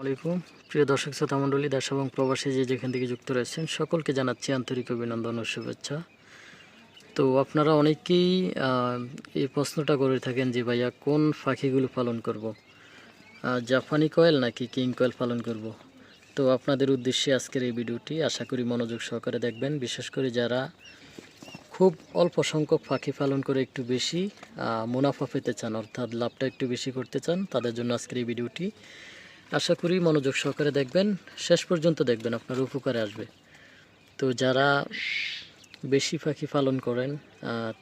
আলাইকুম প্রিয় দর্শক শ্রোতা মণ্ডলী দেশ এবং প্রবাসী যে যেখান থেকে যুক্ত রয়েছেন, সকলকে জানাচ্ছি আন্তরিক অভিনন্দন ও শুভেচ্ছা তো আপনারা অনেকেই এই প্রশ্নটা করে থাকেন যে, ভাইয়া, কোন পাখিগুলো পালন করব। জাপানি কয়েল নাকি কিং কয়েল পালন করব। তো আপনাদের উদ্দেশ্যে আজকের এই ভিডিওটি আশা করি মনোযোগ সহকারে দেখবেন বিশেষ করে যারা খুব অল্প সংখ্যক পাখি পালন করে একটু বেশি মুনাফা পেতে চান, অর্থাৎ লাভটা একটু বেশি করতে চান, তাদের জন্য আজকের এই ভিডিওটি আশা করি মনোযোগ সহকারে দেখবেন। শেষ পর্যন্ত দেখবেন আপনার উপকারে আসবে। তো যারা বেশি পাখি পালন করেন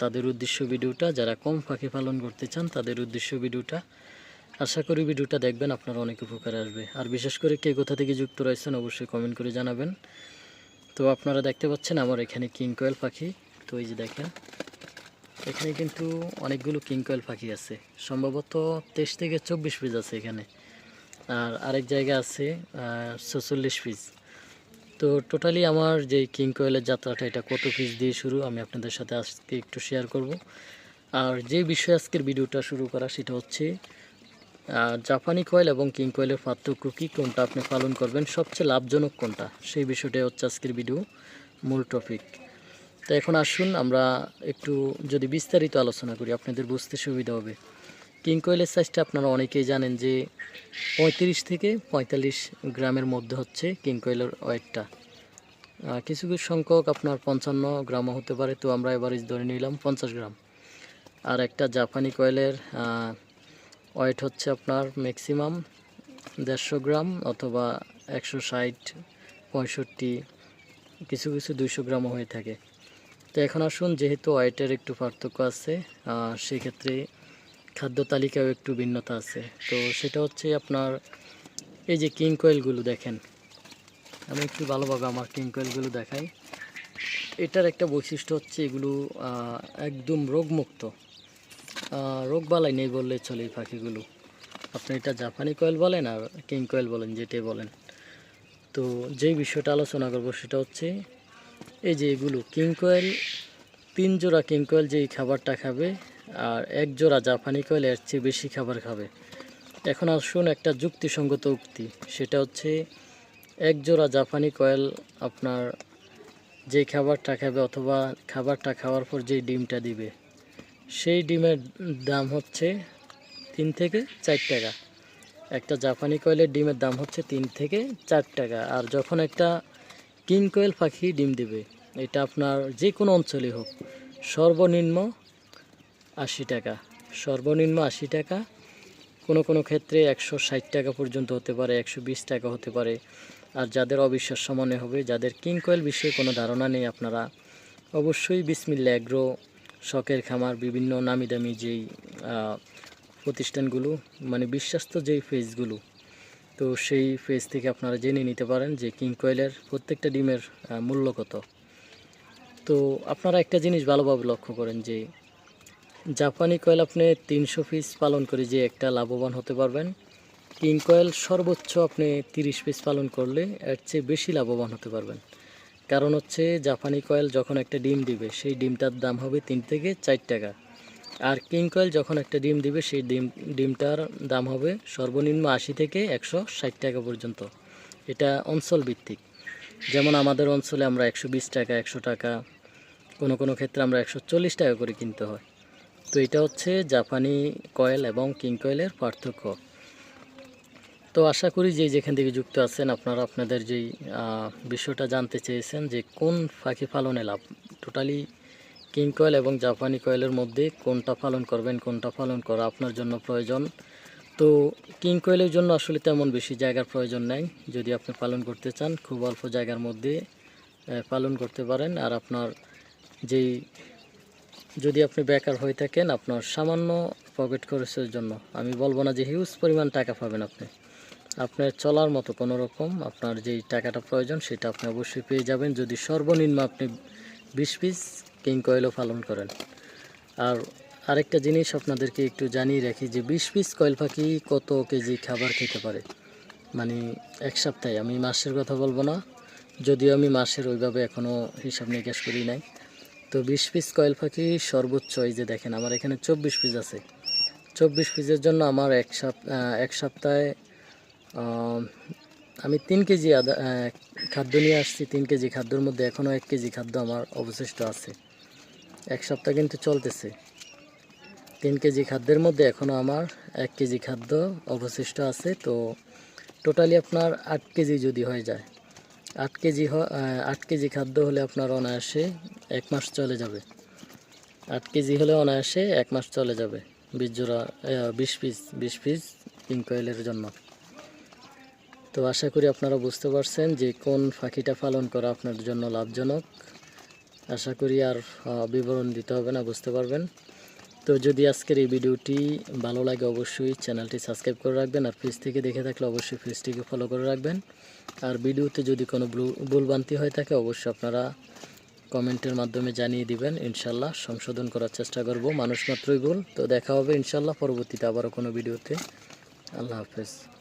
তাদের উদ্দেশ্য ভিডিওটা, যারা কম পাখি পালন করতে চান, তাদের উদ্দেশ্য ভিডিওটা, আশা করি ভিডিওটা দেখবেন আপনার অনেক উপকারে আসবে। আর বিশেষ করে কে কোথা থেকে যুক্ত রয়েছেন, অবশ্যই কমেন্ট করে জানাবেন। তো আপনারা দেখতে পাচ্ছেন আমার এখানে কিং কোয়েল পাখি। তো এই যে দেখেন, এখানে কিন্তু অনেকগুলো কিং কোয়েল পাখি আছে। সম্ভবত তেইশ থেকে চব্বিশ পিস আছে এখানে। আর আরেক জায়গা আছে ছচল্লিশ পিস তো টোটালি আমার যে কিং কোয়েলের যাত্রাটা, এটা কত পিস দিয়ে শুরু আমি আপনাদের সাথে আজকে একটু শেয়ার করব। আর যে বিষয়ে আজকের ভিডিওটা শুরু করা, সেটা হচ্ছে জাপানি কয়েল এবং কিং কয়েলের পার্থক্য কী, কোনটা আপনি পালন করবেন, সবচেয়ে লাভজনক কোনটা, সেই বিষয়টাই হচ্ছে আজকের ভিডিও মূল টপিক তো এখন আসুন, আমরা একটু যদি বিস্তারিত আলোচনা করি, আপনাদের বুঝতে সুবিধা হবে। কিং কোয়েলের সাইজটা আপনারা অনেকেই জানেন যে পঁয়ত্রিশ থেকে পঁয়তাল্লিশ গ্রামের মধ্যে হচ্ছে কিং কোয়েলের ওয়েটটা কিছু কিছু সংখ্যক আপনার পঞ্চান্ন গ্রামও হতে পারে, তো আমরা এভারেজ ধরে নিলাম পঞ্চাশ গ্রাম। আর একটা জাপানি কয়েলের ওয়েট হচ্ছে আপনার ম্যাক্সিমাম দেড়শো গ্রাম অথবা একশো ষাট, পঁয়ষট্টি, কিছু কিছু দুইশো গ্রামও হয়ে থাকে। তো এখন আসুন, যেহেতু ওয়েটের একটু পার্থক্য আছে সেক্ষেত্রে খাদ্য তালিকাও একটু ভিন্নতা আছে। তো সেটা হচ্ছে আপনার এই যে কিং কোয়েলগুলো দেখেন। আমি একটু ভালোভাবে আমার কিং কোয়েলগুলো দেখাই। এটার একটা বৈশিষ্ট্য হচ্ছে এগুলো একদম রোগমুক্ত। রোগবালাই নেই বললে চলে এই পাখিগুলো। আপনি এটা জাপানি কয়েল বলেন আর কিং কয়েল বলেন, যেটাই বলেন। তো যেই বিষয়টা আলোচনা করব সেটা হচ্ছে, এই যে এগুলো কিং কয়েল তিন জোড়া কিং কয়েল যেই খাবারটা খাবে আর এক জোড়া জাপানি কয়েল এর চেয়ে বেশি খাবার খাবে। এখন আসুন একটা যুক্তিসঙ্গত উক্তি, সেটা হচ্ছে এক জোড়া জাপানি কয়েল আপনার যে খাবারটা খাবে অথবা খাবারটা খাওয়ার পর যেই ডিমটা দিবে, সেই ডিমের দাম হচ্ছে তিন থেকে চার টাকা। একটা জাপানি কয়েলের ডিমের দাম হচ্ছে তিন থেকে চার টাকা, আর যখন একটা কিং কোয়েল পাখি ডিম দেবে, এটা আপনার যে কোনো অঞ্চলে হোক, সর্বনিম্ন আশি টাকা। সর্বনিম্ন আশি টাকা। কোনো কোনো ক্ষেত্রে একশো ষাট টাকা পর্যন্ত হতে পারে, একশো বিশ টাকা হতে পারে। আর যাদের অবিশ্বাস্য মনে হবে, যাদের কিং কোয়েল বিষয়ে কোনো ধারণা নেই আপনারা, অবশ্যই বিসমিল্লা অ্যাগ্রো, শখের খামার, বিভিন্ন নামি দামি যেই প্রতিষ্ঠানগুলো মানে বিশ্বাস্ত যেই ফেজগুলো, তো সেই ফেজ থেকে আপনারা জেনে নিতে পারেন যে কিং কোয়েলের প্রত্যেকটা ডিমের মূল্য কত। তো আপনারা একটা জিনিস ভালোভাবে লক্ষ্য করেন যে জাপানি কয়েল আপনি তিনশো পিস পালন করে যে একটা লাভবান হতে পারবেন। কিং কয়েল সর্বোচ্চ আপনি তিরিশ পিস পালন করলে এর চেয়ে বেশি লাভবান হতে পারবেন। কারণ হচ্ছে জাপানি কয়েল যখন একটা ডিম দিবে, সেই ডিমটার দাম হবে তিন থেকে চার টাকা। আর কিং কয়েল যখন একটা ডিম দিবে, সেই ডিম, ডিমটার দাম হবে সর্বনিম্ন আশি থেকে একশো ষাট টাকা পর্যন্ত। এটা অঞ্চল ভিত্তিক। যেমন আমাদের অঞ্চলে আমরা একশো বিশ টাকা, একশো টাকা, কোনো কোনো ক্ষেত্রে আমরা একশো চল্লিশ টাকা করে কিনতে হয়। তো এটা হচ্ছে জাপানি কয়েল এবং কিং কয়েলের পার্থক্য। তো আশা করি যে যেখান থেকে যুক্ত আছেন, আপনারা আপনাদের যেই বিষয়টা জানতে চেয়েছেন যে কোন পাখি পালনে লাভ। টোটালি কিং কয়েল এবং জাপানি কয়েলের মধ্যে কোনটা পালন করবেন, কোনটা পালন করা আপনার জন্য প্রয়োজন। তো কিং কয়েলের জন্য আসলে তেমন বেশি জায়গার প্রয়োজন নেই। যদি আপনি পালন করতে চান, খুব অল্প জায়গার মধ্যে পালন করতে পারেন। আর আপনার যেই যদি আপনি বেকার হয়ে থাকেন, আপনার সামান্য পকেট খরচের জন্য, আমি বলব না যে হিউজ পরিমাণ টাকা পাবেন আপনি। আপনার চলার মতো কোনো রকম আপনার যেই টাকাটা প্রয়োজন, সেটা আপনি অবশ্যই পেয়ে যাবেন যদি সর্বনিম্ন আপনি বিশ পিস কিং কয়েলও পালন করেন। আর আরেকটা জিনিস আপনাদেরকে একটু জানিয়ে রাখি যে বিশ পিস কয়েল পাখি কত কেজি খাবার খেতে পারে? মানে এক সপ্তাহে, আমি মাসের কথা বলব না, যদিও আমি মাসের ওইভাবে এখনও হিসাব নিকাশ করি নাই। তো বিশ পিস কয়েল পাখি সর্বোচ্চ এই যে দেখেন, আমার এখানে চব্বিশ পিস আছে। চব্বিশ পিসের জন্য আমার এক সপ্তাহ এক সপ্তাহে আমি তিন কেজি আদা খাদ্য নিয়ে আসছি, তিন কেজি খাদ্যর মধ্যে এখনও এক কেজি খাদ্য আমার অবশিষ্ট আছে। এক সপ্তাহ কিন্তু চলতেছে। তিন কেজি খাদ্যের মধ্যে এখনও আমার এক কেজি খাদ্য অবশিষ্ট আছে, তো টোটালি আপনার আট কেজি যদি হয়ে যায়। আট কেজি আট কেজি খাদ্য হলে আপনার অনায়াসে এক মাস চলে যাবে। আট কেজি হলে অনায়াসে এক মাস চলে যাবে। বিশ জোড়া বিশ পিস বিশ পিস পিঙ্ক অয়েলের জন্য। তো আশা করি আপনারা বুঝতে পারছেন যে কোন পাখিটা পালন করা আপনার জন্য লাভজনক। আশা করি আর বিবরণ দিতে হবে না, বুঝতে পারবেন। তো যদি আজকের এই ভিডিওটি ভালো লাগে অবশ্যই চ্যানেলটি সাবস্ক্রাইব করে রাখবেন আর পেজ থেকে দেখে থাকলে অবশ্যই পেজটিকে ফলো করে রাখবেন। আর ভিডিওতে যদি কোনো ভুল- ভুলভ্রান্তি হয়ে থাকে অবশ্যই আপনারা কমেন্টের মাধ্যমে জানিয়ে দিবেন। ইনশাল্লাহ সংশোধন করার চেষ্টা করব, মানুষ মাত্রই ভুল। তো দেখা হবে ইনশাল্লাহ পরবর্তীতে আবারও কোনো ভিডিওতে। আল্লাহ হাফেজ।